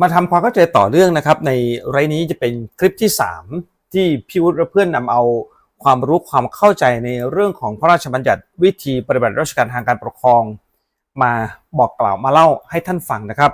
มาทำความเข้าใจต่อเรื่องนะครับ ในไรนี้จะเป็นคลิปที่ 3 ที่พี่วุฒิและเพื่อนนำเอาความรู้ความเข้าใจในเรื่องของพระราชบัญญัติวิธีปฏิบัติราชการทางการปกครอง มาบอกกล่าวมาเล่าให้ท่านฟังนะครับ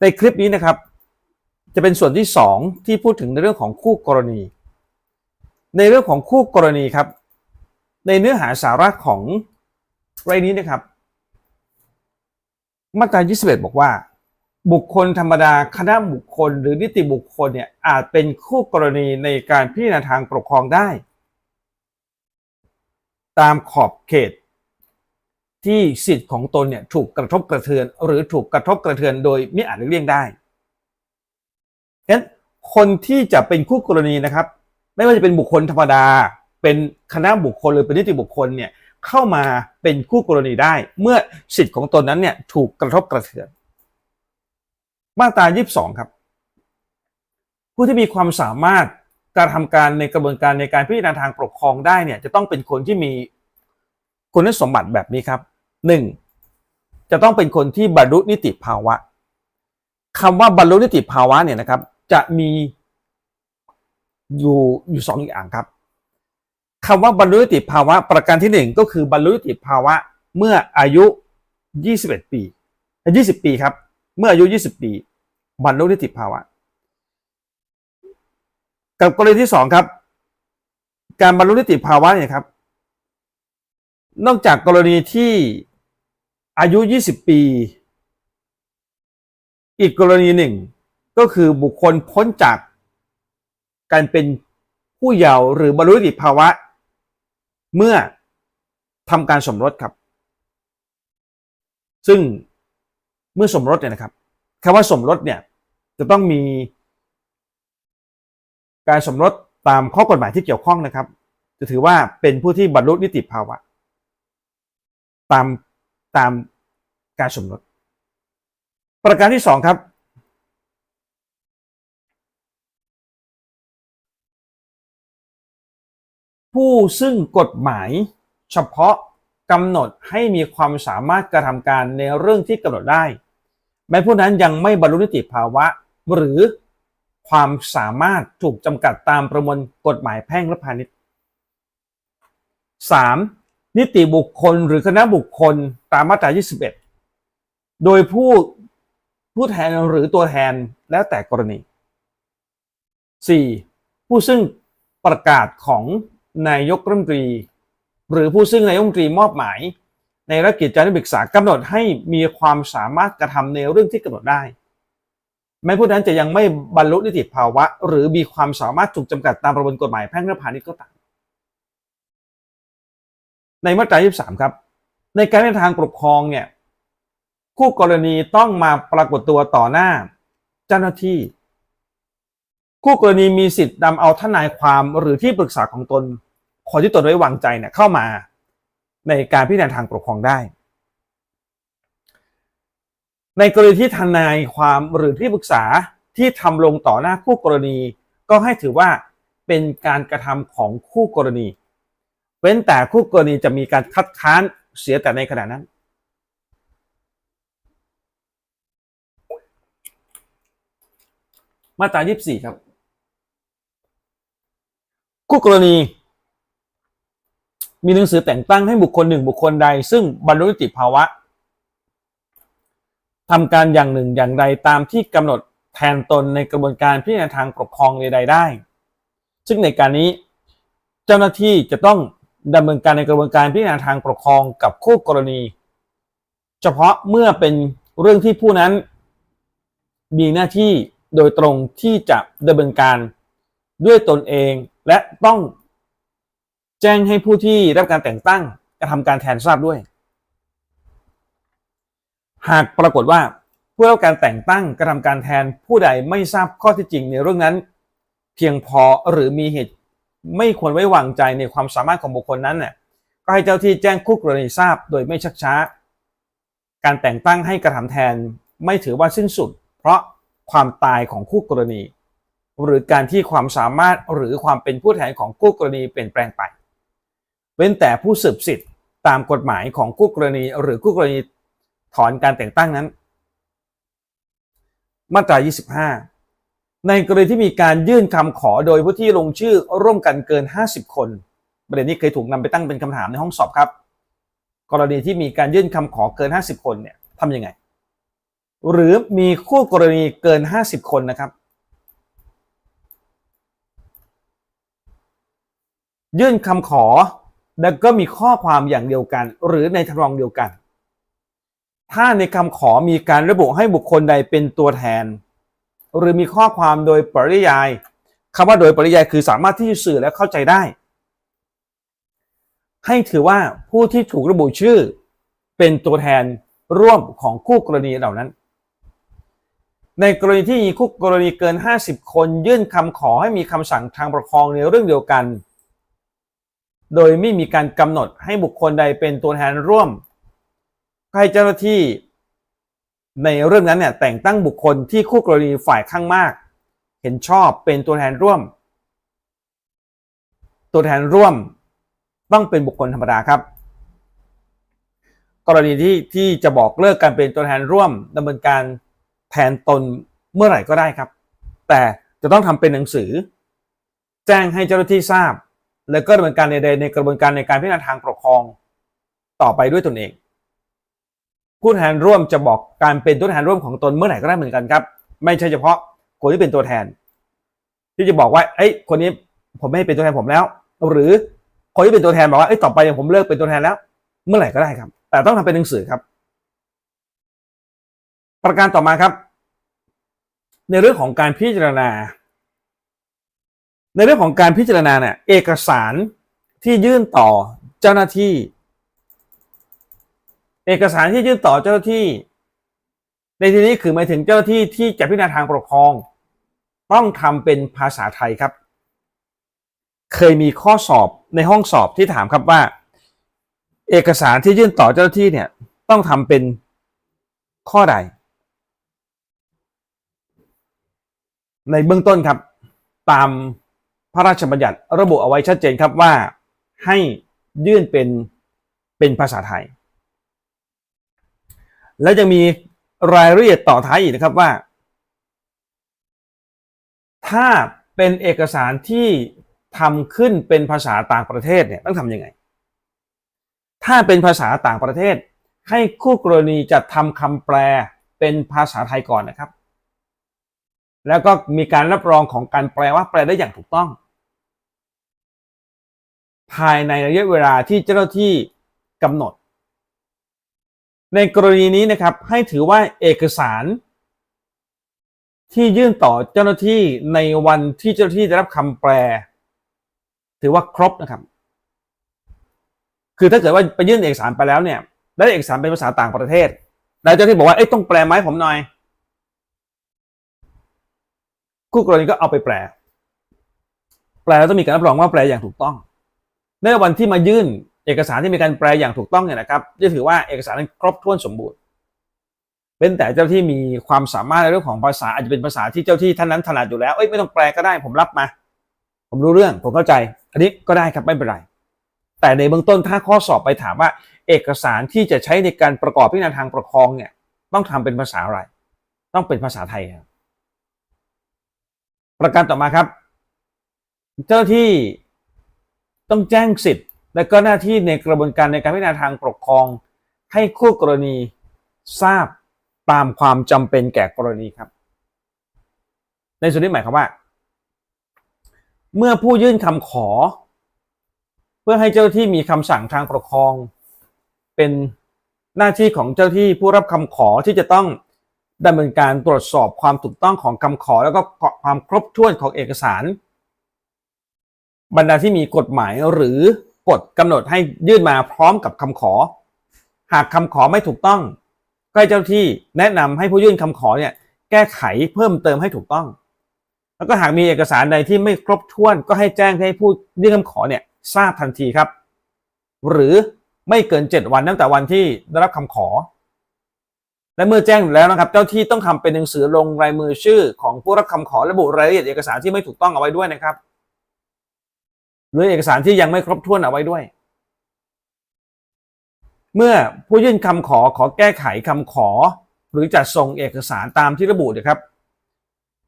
ในคลิปนี้นะครับ จะเป็นส่วนที่ 2 ที่พูดถึงในเรื่องของคู่กรณี ในเรื่องของคู่กรณีครับ ในเนื้อหาสาระของไรนี้นะครับ มาตรา 21 บอกว่า บุคคลธรรมดาคณะบุคคลหรือนิติบุคคลเนี่ยอาจเป็นคู่กรณีในการพิจารณาทางปกครองได้ ตามขอบเขต ที่สิทธิ์ของตนเนี่ยถูกกระทบกระเทือน หรือถูกกระทบกระเทือนโดยไม่อาจเลี่ยงได้ฉะนั้นคนที่จะเป็นคู่กรณีนะครับ ไม่ว่าจะเป็นบุคคลธรรมดา เป็นคณะบุคคลหรือเป็นนิติบุคคลเนี่ยเข้ามาเป็นคู่กรณีได้ เมื่อสิทธิ์ของตนนั้นเนี่ยถูกกระทบกระเทือน มาตรา 22 ครับ ผู้ที่มีความสามารถการทำการในกระบวนการในการพิจารณาทางปกครองได้เนี่ยจะต้องเป็นคนที่มีคุณสมบัติแบบนี้ครับ 1. จะต้องเป็นคนที่บรรลุนิติภาวะคำว่าบรรลุนิติภาวะเนี่ยนะครับ จะมีอยู่อยู่สองอย่างครับคำว่าบรรลุนิติภาวะประการที่หนึ่งก็คือบรรลุนิติภาวะเมื่ออายุ 21 ปี 20 ปีครับ เมื่ออายุ 20 ปีบรรลุนิติภาวะ กับกรณีที่สองครับ การบรรลุนิติภาวะเนี่ยครับ นอกจากกรณีที่อายุ 20 ปี อีกกรณีหนึ่ง ก็คือบุคคลพ้นจากการเป็นผู้เยาว์หรือบรรลุนิติภาวะ เมื่อทำการสมรสครับ ซึ่ง เมื่อสมรสเนี่ยนะครับคำว่าสมรสเนี่ยจะต้องมี การสมรสตามข้อกฎหมายที่เกี่ยวข้องนะครับ จะถือว่าเป็นผู้ที่บรรลุนิติภาวะ ตามตามการสมรส ประการที่สองครับ ผู้ซึ่งกฎหมายเฉพาะกำหนดให้มีความสามารถกระทำการในเรื่องที่กำหนดได้ แม้ผู้นั้นยังไม่บรรลุนิติภาวะ หรือความสามารถถูกจำกัดตามประมวลกฎหมายแพ่งและพาณิชย์ 3. นิติบุคคลหรือคณะบุคคลตามมาตรา 21 โดยผู้ผู้แทนหรือตัวแทนแล้วแต่กรณี 4. ผู้ซึ่งประกาศของนายกรัฐมนตรี หรือผู้ซึ่งนายกรัฐมนตรีมอบหมาย ในรัฐกิจจานุเบกษากำหนดให้มีความสามารถกระทำในเรื่องที่กำหนดได้ แม้ผู้นั้นจะยังไม่บรรลุนิติภาวะ หรือมีความสามารถถูกจำกัดตามประมวลกฎหมายแพ่งและพาณิชย์ก็ตามในมาตรา23 ครับ ในการในทางปกครองเนี่ยคู่กรณีต้องมาปรากฏตัวต่อหน้า เจ้าหน้าที่ คู่กรณีมีสิทธิ์นำเอาทนายความหรือที่ปรึกษาของตนคนที่ตนไว้วางใจเนี่ยเข้ามา ในการพิจารณาทางปกครองได้ ในกรณีที่ทนายความหรือที่ปรึกษาที่ทำลงต่อหน้าคู่กรณี ก็ให้ถือว่าเป็นการกระทำของคู่กรณี เว้นแต่คู่กรณีจะมีการคัดค้านเสียแต่ในขณะนั้น มาตรา 24 ครับ คู่กรณี มีหนังสือแต่งตั้งให้บุคคลหนึ่งบุคคลใด ซึ่งบรรลุนิติภาวะทำการอย่างหนึ่งอย่างใดตามที่กำหนดแทนตนในกระบวนการพิจารณาทางปกครองใดๆได้ ซึ่งในการนี้เจ้าหน้าที่จะต้องดำเนินการในกระบวนการพิจารณาทางปกครองกับคู่กรณี เฉพาะเมื่อเป็นเรื่องที่ผู้นั้น มีหน้าที่โดยตรงที่จะดำเนินการด้วยตนเองและต้อง แจ้งให้ผู้ที่รับการแต่งตั้งกระทำการแทนทราบด้วย หากปรากฏว่าผู้รับการแต่งตั้งกระทำการแทนผู้ใดไม่ทราบข้อเท็จจริงในเรื่องนั้น เพียงพอหรือมีเหตุไม่ควรไว้วางใจในความสามารถของบุคคลนั้นเนี่ยก็ให้เจ้าที่แจ้งคู่กรณีทราบโดยไม่ชักช้า การแต่งตั้งให้กระทำแทนไม่ถือว่าสิ้นสุด เพราะความตายของคู่กรณี หรือการที่ความสามารถหรือความเป็นผู้แทนของคู่กรณีเปลี่ยนแปลงไป เว้นแต่ผู้สืบสิทธิ์ตามกฎหมายของคู่กรณี หรือคู่กรณีถอนการแต่งตั้งนั้น มาตรา 25 ในกรณีที่มีการยื่นคำขอโดยผู้ที่ลงชื่อร่วมกันเกิน 50 คนประเด็นนี้เคยถูกนำไปตั้งเป็นคำถามในห้องสอบครับ กรณีที่มีการยื่นคำขอเกิน 50 คนเนี่ยทำยังไง หรือมีคู่กรณีเกิน 50 คนนะครับ ยื่นคำขอ แล้วก็มีข้อความอย่างเดียวกัน หรือในทำนองเดียวกัน ถ้าในคำขอมีการระบุให้บุคคลใดเป็นตัวแทน หรือมีข้อความโดยปริยายคำว่าโดยปริยายคือสามารถที่จะสื่อและเข้าใจได้ ให้ถือว่าผู้ที่ถูกระบุชื่อ เป็นตัวแทนร่วมของคู่กรณีเหล่านั้น ในกรณีที่มีคู่กรณีเกิน 50 คนยื่นคำขอให้มีคำสั่งทางปกครองในเรื่องเดียวกัน โดยไม่มีการกำหนดให้บุคคลใดเป็นตัวแทนร่วมให้เจ้าหน้าที่ ในเรื่องนั้นเนี่ยแต่งตั้งบุคคลที่คู่กรณีฝ่ายข้างมาก เห็นชอบเป็นตัวแทนร่วม ตัวแทนร่วมต้องเป็นบุคคลธรรมดาครับ กรณีที่ที่จะบอกเลิกการเป็นตัวแทนร่วมดำเนินการแทนตนเมื่อไหร่ก็ได้ครับ แต่จะต้องทำเป็นหนังสือ แจ้งให้เจ้าหน้าที่ทราบ แล้วก็ดำเนินการใดๆในกระบวนการในการพิจารณาทางปกครองต่อไปด้วยตนเอง ผู้แทนร่วมจะบอกการเป็นตัวแทนร่วมของตนเมื่อไหร่ก็ได้เหมือนกันครับ ไม่ใช่เฉพาะคนที่เป็นตัวแทน ที่จะบอกว่าเอ้ยคนนี้ผมไม่ให้เป็นตัวแทนผมแล้ว หรือคนที่เป็นตัวแทนบอกว่าเอ้ยต่อไปอย่างผมเลิกเป็นตัวแทนแล้ว เมื่อไหร่ก็ได้ครับ แต่ต้องทำเป็นหนังสือครับ ประการต่อมาครับ ในเรื่องของการพิจารณา ในเรื่องของการพิจารณาเนี่ยเอกสารที่ยื่นต่อเจ้าหน้าที่ เอกสารที่ยื่นต่อเจ้าหน้าที่ ในที่นี้คือหมายถึงเจ้าหน้าที่ที่จะพิจารณาทางปกครอง ต้องทำเป็นภาษาไทยครับ เคยมีข้อสอบในห้องสอบที่ถามครับว่า เอกสารที่ยื่นต่อเจ้าหน้าที่เนี่ยต้องทำเป็นข้อใด ในเบื้องต้นครับตาม พระราชบัญญัติระบุเอาไว้ชัดเจนครับว่าให้ยื่นเป็นเป็นภาษาไทย แล้วยังมีรายละเอียดต่อท้ายอีกนะครับว่า ถ้าเป็นเอกสารที่ทำขึ้นเป็นภาษาต่างประเทศเนี่ยต้องทำยังไง ถ้าเป็นภาษาต่างประเทศ ให้คู่กรณีจะทำคำแปลเป็นภาษาไทยก่อนนะครับ แล้วก็มีการรับรองของการแปลว่าแปลได้อย่างถูกต้อง ภายในระยะเวลาที่เจ้าหน้าที่กำหนด ในกรณีนี้นะครับให้ถือว่าเอกสาร ที่ยื่นต่อเจ้าหน้าที่ในวันที่เจ้าหน้าที่ได้รับคำแปล ถือว่าครบนะครับ คือถ้าเกิดว่าไปยื่นเอกสารไปแล้วเนี่ยได้เอกสารเป็นภาษาต่างประเทศ แล้วเจ้าหน้าที่บอกว่าเอ้ยต้องแปลไหมผมหน่อยคู่กรณีก็เอาไปแปล แปลแล้วต้องมีการรับรองว่าแปลอย่างถูกต้อง ในวันที่มายื่นเอกสารที่มีการแปลอย่างถูกต้องเนี่ยนะครับจะถือว่าเอกสารนั้นครบถ้วนสมบูรณ์เป็นแต่เจ้าที่มีความสามารถในเรื่องของภาษาอาจจะเป็นภาษาที่เจ้าที่ท่านนั้นถนัดอยู่แล้วเอ้ยไม่ต้องแปลก็ได้ผมรับมา ผมรู้เรื่องผมเข้าใจ อันนี้ก็ได้ครับไม่เป็นไร แต่ในเบื้องต้นถ้าข้อสอบไปถามว่า เอกสารที่จะใช้ในการประกอบพิจารณาทางปกคองเนี่ย ต้องทำเป็นภาษาอะไร ต้องเป็นภาษาไทยครับประการต่อมาครับ เจ้าที่ ต้องแจ้งสิทธิ์ และก็หน้าที่ในกระบวนการในการพิจารณาทางปกครอง ให้คู่กรณีทราบตามความจำเป็นแก่กรณีครับ ในส่วนนี้หมายความว่า เมื่อผู้ยื่นคำขอ เพื่อให้เจ้าหน้าที่มีคำสั่งทางปกครอง เป็นหน้าที่ของเจ้าที่ผู้รับคำขอที่จะต้องดำเนินการตรวจสอบความถูกต้องของคำขอ แล้วก็ความครบถ้วนของเอกสาร บรรดาที่มีกฎหมายหรือกฎกำหนดให้ยื่นมาพร้อมกับคำขอ หากคำขอไม่ถูกต้อง ก็ให้เจ้าที่แนะนำให้ผู้ยื่นคำขอเนี่ยแก้ไขเพิ่มเติมให้ถูกต้อง แล้วก็หากมีเอกสารใดที่ไม่ครบถ้วนก็ให้แจ้งให้ผู้ยื่นคำขอเนี่ยทราบทันทีครับ หรือไม่เกิน 7 วันตั้งแต่วันที่ได้รับคำขอ และเมื่อแจ้งแล้วนะครับ เจ้าที่ต้องทำเป็นหนังสือลงลายมือชื่อของผู้รับคำขอระบุรายละเอียดเอกสารที่ไม่ถูกต้องเอาไว้ด้วยนะครับ หรือเอกสารที่ยังไม่ครบถ้วนเอาไว้ด้วย เมื่อผู้ยื่นคำขอขอแก้ไขคำขอ หรือจัดส่งเอกสารตามที่ระบุนะครับ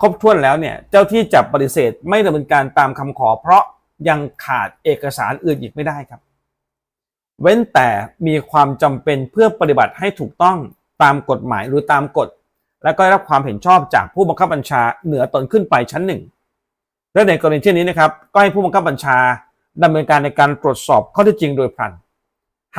ครบถ้วนแล้วเนี่ยเจ้าที่จับปฏิเสธไม่ดำเนินการตามคำขอ เพราะยังขาดเอกสารอื่นอีกไม่ได้ครับ เว้นแต่มีความจำเป็นเพื่อปฏิบัติให้ถูกต้องตามกฎหมายหรือตามกฎและก็ได้รับความเห็นชอบจากผู้บังคับบัญชาเหนือตนขึ้นไปชั้นหนึ่ง และในกรณีเช่นนี้นะครับก็ให้ผู้บังคับบัญชาดำเนินการในการตรวจสอบข้อเท็จจริงโดยพลัน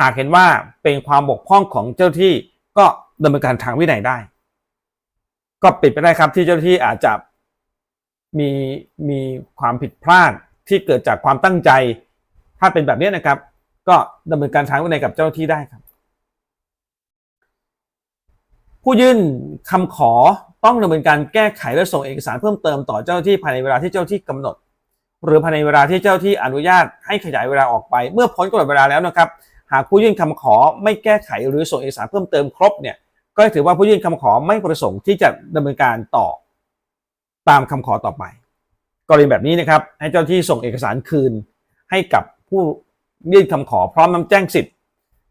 หากเห็นว่าเป็นความบกพร่องของเจ้าที่ก็ดำเนินการทางวินัยได้ ก็ปิดไปได้ครับที่เจ้าที่อาจจะมีมีความผิดพลาดที่เกิดจากความตั้งใจ ถ้าเป็นแบบนี้นะครับ ก็ดำเนินการทางวินัยกับเจ้าหน้าที่ได้ครับ ผู้ยื่นคำขอ ต้องดำเนินการแก้ไขและส่งเอกสารเพิ่มเติมต่อเจ้าที่ภายในเวลาที่เจ้าที่กำหนด หรือภายในเวลาที่เจ้าที่อนุญาตให้ขยายเวลาออกไป เมื่อพ้นกำหนดเวลาแล้วนะครับ หากผู้ยื่นคำขอไม่แก้ไขหรือส่งเอกสารเพิ่มเติมครบเนี่ยก็ถือว่าผู้ยื่นคำขอไม่ประสงค์ที่จะดำเนินการต่อตามคำขอต่อไป กรณีแบบนี้นะครับ ให้เจ้าที่ส่งเอกสารคืนให้กับผู้ยื่นคำขอพร้อมนำแจ้งสิทธิ์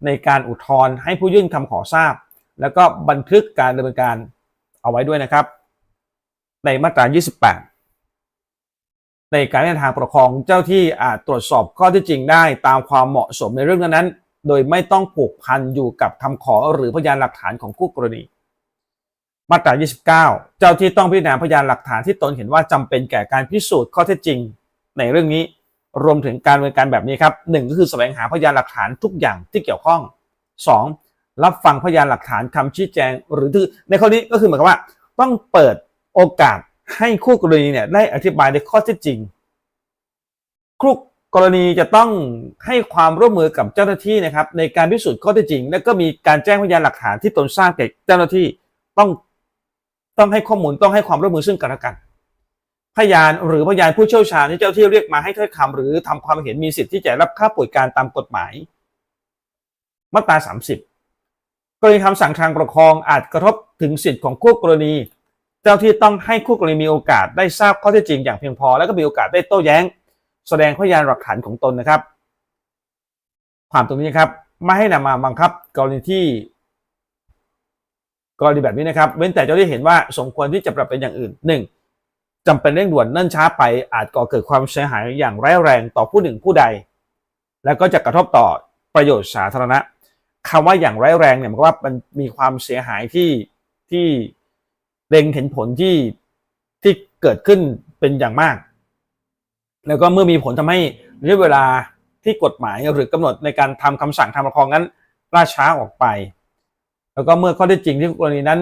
ในการอุทธรณ์ให้ผู้ยื่นคำขอทราบ แล้วก็บันทึกการดำเนินการ เอาไว้ด้วยนะครับ ในมาตรา 28 ในการในทางปกครองเจ้าที่อาจตรวจสอบข้อเที่จริงได้ตามความเหมาะสมในเรื่องนั้นๆ โดยไม่ต้องผูกพันอยู่กับคำขอหรือพยานหลักฐานของคู่กรณีมาตรา 29 เจ้าที่ต้องพิจารณาพยานหลักฐานที่ตนเห็นว่าจำเป็นแก่การพิสูจน์ข้อเท็จจริง ในเรื่องนี้รวมถึงการดำเนินการแบบนี้ครับหนึ่งก็คือแสวงหาพยานหลักฐานทุกอย่างที่เกี่ยวข้อง 2. รับฟังพยานหลักฐานคำชี้แจง หรือที่ในข้อนี้ก็คือหมายความว่า ต้องเปิดโอกาสให้คู่กรณีเนี่ยได้อธิบายในข้อเท็จจริงคู่กรณีจะต้องให้ความร่วมมือกับเจ้าหน้าที่นะครับ ในการพิสูจน์ข้อเท็จจริง และก็มีการแจ้งพยานหลักฐานที่ตนทราบแก่เจ้าหน้าที่ต้องต้องให้ข้อมูลต้องให้ความร่วมมือซึ่งกันและกัน พยานหรือพยานผู้เชี่ยวชาญที่เจ้าที่เรียกมาให้ถ้อยคำหรือทำความเห็นมีสิทธิ์ที่จะรับค่าป่วยการตามกฎหมาย มาตรา 30 กรณีคำสั่งทางปกครองอาจกระทบถึงสิทธิของคู่กรณี เจ้าที่ต้องให้คู่กรณีมีโอกาสได้ทราบข้อเท็จจริงอย่างเพียงพอ แล้วก็มีโอกาสได้โต้แย้ง แสดงพยานหลักฐานของตนนะครับ ความตรงนี้ครับไม่ให้นำมาบังคับกรณีที่ กรณีแบบนี้นะครับ เว้นแต่เจ้าที่เห็นว่าสมควรที่จะปรับเป็นอย่างอื่นหนึ่งจำเป็นเร่งด่วนเนิ่นช้าไปอาจก่อเกิดความเสียหายอย่างร้ายแรงต่อผู้หนึ่งผู้ใด แล้วก็จะกระทบต่อประโยชน์สาธารณะ คำว่าอย่างร้ายแรงเนี่ยมันก็ว่ามันมีความเสียหายที่ที่เล็งเห็นผลที่ที่เกิดขึ้นเป็นอย่างมาก แล้วก็เมื่อมีผลทำให้ระยะเวลาที่กฎหมายหรือกำหนดในการทำคำสั่งทางปกคองนั้นล่าช้าออกไป แล้วก็เมื่อข้อเท็จจริงที่กรณีนั้น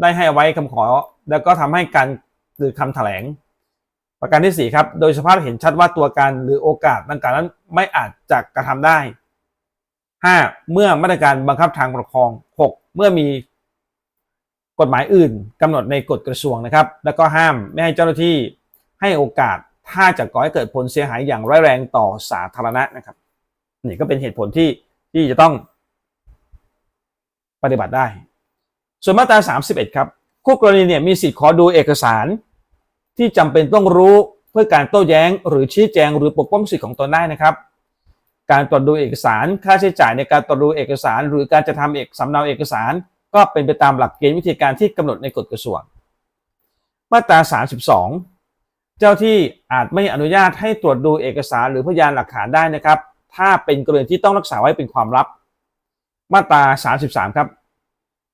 ได้ให้เอาไว้คำขอ แล้วก็ทำให้การหรือคำแถลง ประการที่สี่ครับ โดยสภาพเห็นชัดว่าตัวการหรือโอกาสดังกล่าวนั้นไม่อาจจะกระทำได้ ห้าเมื่อมาตรการบังคับทางปกครองหกเมื่อมีกฎหมายอื่นกำหนดในกฎกระทรวงนะครับ แล้วก็ห้ามไม่ให้เจ้าหน้าที่ให้โอกาสถ้าจะก่อให้เกิดผลเสียหายอย่างร้ายแรงต่อสาธารณะนะครับนี่ก็เป็นเหตุผลที่ที่จะต้องปฏิบัติได้ ส่วนมาตรา 31 ครับคู่กรณีเนี่ยมีสิทธิ์ขอดูเอกสาร ที่จำเป็นต้องรู้เพื่อการโต้แย้ง หรือชี้แจงหรือปกป้องสิทธิของตนได้นะครับ การตรวจดูเอกสาร ค่าใช้จ่ายในการตรวจดูเอกสาร หรือการจะทำเอกสำเนาเอกสาร ก็เป็นไปตามหลักเกณฑ์วิธีการที่กำหนดในกฎกระทรวง มาตรา 32 เจ้าที่อาจไม่อนุญาตให้ตรวจดูเอกสารหรือพยานหลักฐานได้นะครับ ถ้าเป็นกรณีที่ต้องรักษาไว้เป็นความลับ มาตรา 33 ครับ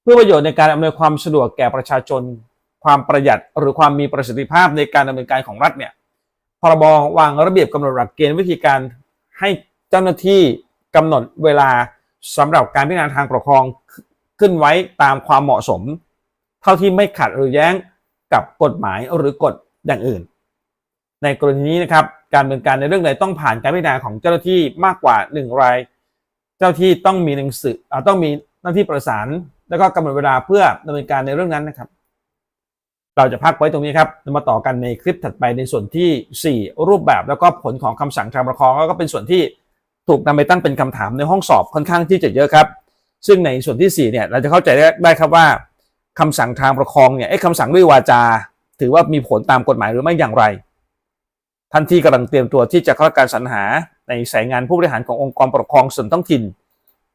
เพื่อประโยชน์ในการอำนวยความสะดวกแก่ประชาชน ความประหยัดหรือความมีประสิทธิภาพในการดำเนินการของรัฐเนี่ยพรบวางระเบียบกำหนดหลักเกณฑ์วิธีการให้ เจ้าหน้าที่กำหนดเวลาสำหรับการพิจารณาทางปกครองขึ้นไว้ตามความเหมาะสม เท่าที่ไม่ขัดหรือแย้งกับกฎหมายหรือกฎอย่างอื่น ในกรณีนี้นะครับการดำเนินการในเรื่องใดต้องผ่านการพิจารณาของเจ้าหน้าที่มากกว่าหนึ่งราย เจ้าที่ต้องมีหนังสืออต้องมีหน้าที่ประสาน แล้วก็กำหนดเวลาเพื่อดำเนินการในเรื่องนั้นนะครับ เราจะพักไว้ตรงนี้ครับมาต่อกันในคลิปถัดไปในส่วนที่ 4 รูปแบบแล้วก็ผลของคำสั่งทางปกครองแล้วก็เป็นส่วนที่ ถูกนำไปตั้งเป็นคำถามในห้องสอบค่อนข้างที่จะเยอะครับ ซึ่งในส่วนที่4เนี่ยเราจะเข้าใจได้ครับว่าคำสั่งทางปกครองเนี่ยไอ้คำสั่งด้วยวาจา ถือว่ามีผลตามกฎหมายหรือไม่อย่างไร ท่านที่กำลังเตรียมตัวที่จะเข้าการสรรหาในสายงานผู้บริหารขององค์กรปกครองส่วนท้องถิ่น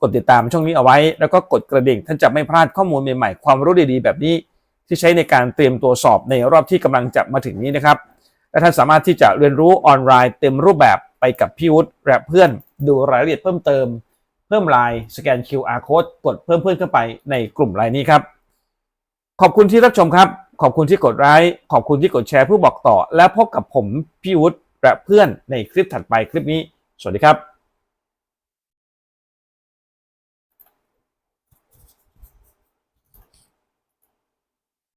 กดติดตามช่องนี้เอาไว้ แล้วก็กดกระดิ่งท่านจะไม่พลาดข้อมูลใหม่ๆความรู้ดีๆ แบบนี้ที่ใช้ในการเตรียมตัวสอบในรอบที่กำลังจะมาถึงนี้นะครับและท่านสามารถที่จะเรียนรู้ออนไลน์เต็มรูปแบบไปกับพี่วุฒิและเพื่อน ดูรายละเอียดเพิ่มเติม เพิ่มไลน์สแกน QR code กดเพิ่มเพื่อนเข้าไปในกลุ่มไลน์นี้ครับ ขอบคุณที่รับชมครับ ขอบคุณที่กดไลค์ขอบคุณที่กดแชร์เพื่อบอกต่อ และพบกับผมพี่วุฒิและเพื่อนในคลิปถัดไปคลิปนี้ สวัสดีครับ